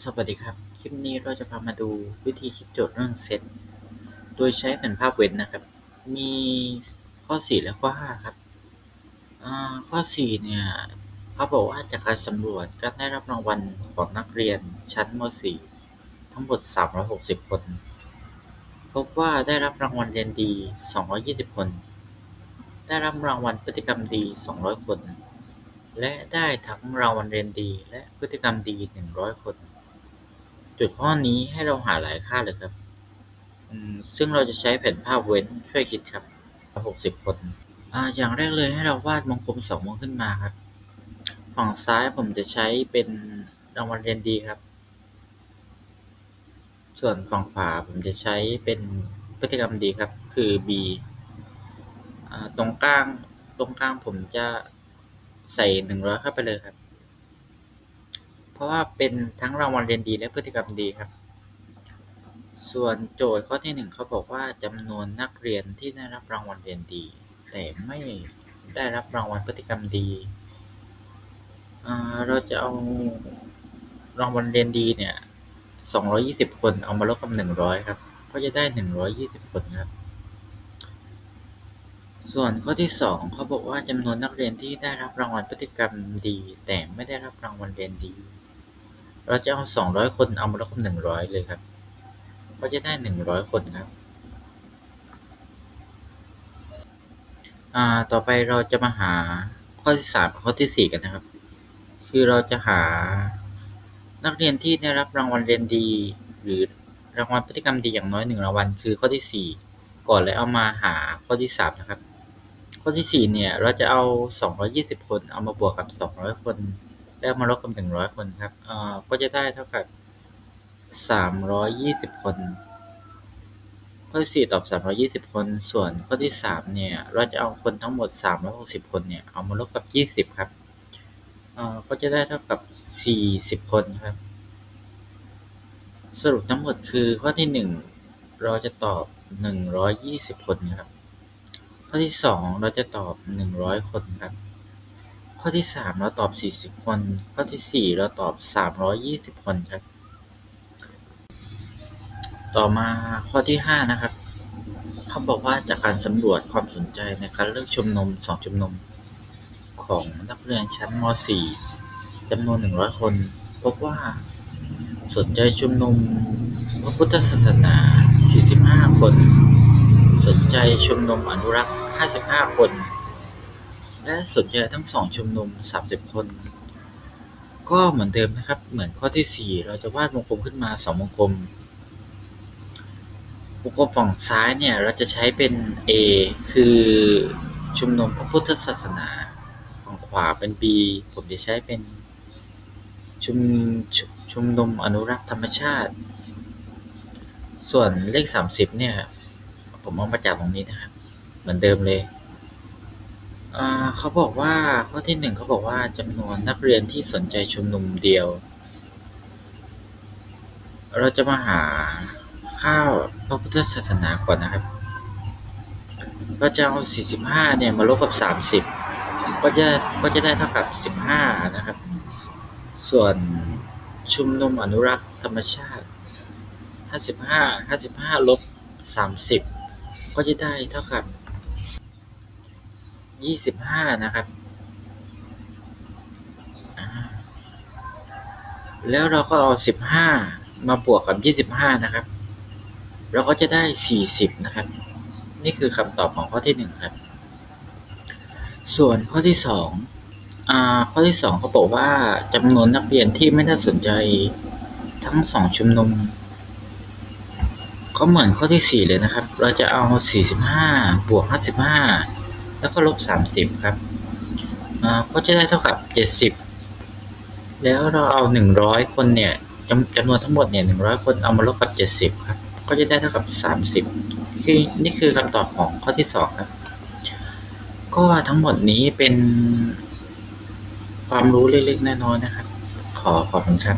สวัสดีครับ คลิปนี้เราจะพามาดูวิธีคิดโจทย์เรื่องเซต โดยใช้แผ่นภาพเว้นนะครับ มีข้อ 4 และข้อ 5 ครับ ข้อ 4 เนี่ยเขาบอกว่าจากการสำรวจการได้รับรางวัลของนักเรียนชั้นม .4 ทั้งหมด 360 คน พบว่าได้รับรางวัลเรียนดี 220 คน ได้รับรางวัลพฤติกรรมดี 200 คน และได้ทั้งรางวัลเรียนดีและพฤติกรรมดี 100 คน โจทย์ข้อนี้ให้เราหาหลายค่าเลยครับ ซึ่งเราจะใช้แผ่นภาพเว้นช่วยคิดครับ60คนออย่างแรกเลยให้เราวาดวงกลมสองวงขึ้นมาครับ ฝั่งซ้ายผมจะใช้เป็นรางวัลเรียนดีครับ ส่วนฝั่งขวาผมจะใช้เป็นพฤติกรรมดีครับ คือ B อตรงกลาง ตรงกลางผมจะใส่100เข้าไปเลยครับ ราะว่าเป็นทั้งรางวัลเรียนดีและพฤติกรรมดีครับ ส่วนโจทย์ข้อที่1เขาบอกว่าจำนวนนักเรียนที่ได้รับรางวัลเรียนดี แต่ไม่ได้รับรางวัลพฤติกรรมดี เราจะเอารางวัลเรียนดีเนี่ย220 คนเอามาลบกับ100 ครับ ก็จะได้ 120 คนครับ ส่วนข้อที่ 2เขาบอกว่าจำนวนนักเรียนที่ได้รับรางวัลพฤติกรรมดี แต่ไม่ได้รับรางวัลเรียนดี เราจะเอา200คนเอามาลบกับ100เลยครับ ก็จะได้100คนครับ อ่า ต่อไปเราจะมาหาข้อที่3กับข้อที่4กันนะครับ คือเราจะหานักเรียนที่ได้รับรางวัลเรียนดี หรือรางวัลพฤติกรรมดีอย่างน้อย1รางวัลคือข้อที่4ก่อนแล้วเอามาหาข้อที่3นะครับ ข้อที่4เนี่ยเราจะเอา220คนเอามาบวกกับ200คน แล้วมาลบกันหนึ่งร้อยคนครับเอ่อก็จะได้เท่ากับสามร้อยยี่สิบคน ข้อที่สี่ตอบสามร้อยี่สิบคน ส่วนข้อที่สามเนี่ย เราจะเอาคนทั้งหมดสามร้อยหกสิบคนเนี่ย เอามาลบกับยี่สิบครับเอ่อก็จะได้เท่ากับสี่สิบคนครับ สรุปทั้งหมดคือข้อที่หนึ่งเราจะตอบหนึ่งร้อยยี่สิบคนครับ ข้อที่สองเราจะตอบหนึ่งร้อยคนครับ ข้อที่3เราตอบ40คน ข้อที่4เราตอบ320คนครับ ต่อมาข้อที่5นะครับเขาบอกว่าจากการสำรวจความสนใจในการเลือกชมนุม2ชุมนม ของนักเรียนชั้นม .4 จำนวน100คน พบว่าสนใจชุมนุมพระพุทธศาสนา 45 คน สนใจชุมนุมอนุรักษ์ 55 คน และสนใจทั้ง2ชุมนุม 30 คน ก็เหมือนเดิมนะครับ เหมือนข้อที่ 4 เราจะวาดวงกลมขึ้นมา 2 วงกลม วงกลมฝั่งซ้ายเนี่ย เราจะใช้เป็น A คือชุมนุมพระพุทธศาสนา ฝั่งขวาเป็น B ผมจะใช้เป็นชุมชุชุมนุมอนุรักษ์ธรรมชาติ ส่วนเลข 30 เนี่ย ผมเอามาจากตรงนี้นะครับ เหมือนเดิมเลย อ่าเขาบอกว่าข้อที่1เขาบอกว่าจำนวนนักเรียนที่สนใจชุมนุมเดียว เราจะมาหาค่าวพระพุทธศาสนาก่อนนะครับเราจะเอา45เนี่ยมาลบกับ 30 ก็จะก็จะได้เท่ากับ 15 นะครับ ส่วนชุมนุมอนุรักษ์ธรรมชาติ 55 55ลบ30 ก็จะได้เท่ากับ 25นะครับ แล้วเราก็เอา15มาบวกกับ25นะครับ เราก็จะได้40นะครับ นี่คือคำตอบของข้อที่1ครับ ส่วนข้อที่2อ่าข้อที่2เขาบอกว่าจำนวนนักเรียนที่ไม่ได้สนใจทั้ง2ชุมนุมก็เหมือนข้อที่ 4 เลยนะครับ เราจะเอา 45 บวก 55 แล้วก็ลบ 30 ครับก็จะได้เท่ากับ 70 แล้วเราเอา 100 คนเนี่ยจำจำนวนทั้งหมดเนี่ย100 คนเอามาลบกับ 70 ครับ ก็จะได้เท่ากับ 30 คือนี่คือคำตอบของข้อที่ 2 ครับ ก็ทั้งหมดนี้เป็นความรู้เล็กๆน้อยๆนะครับ ขอขอบคุณครับ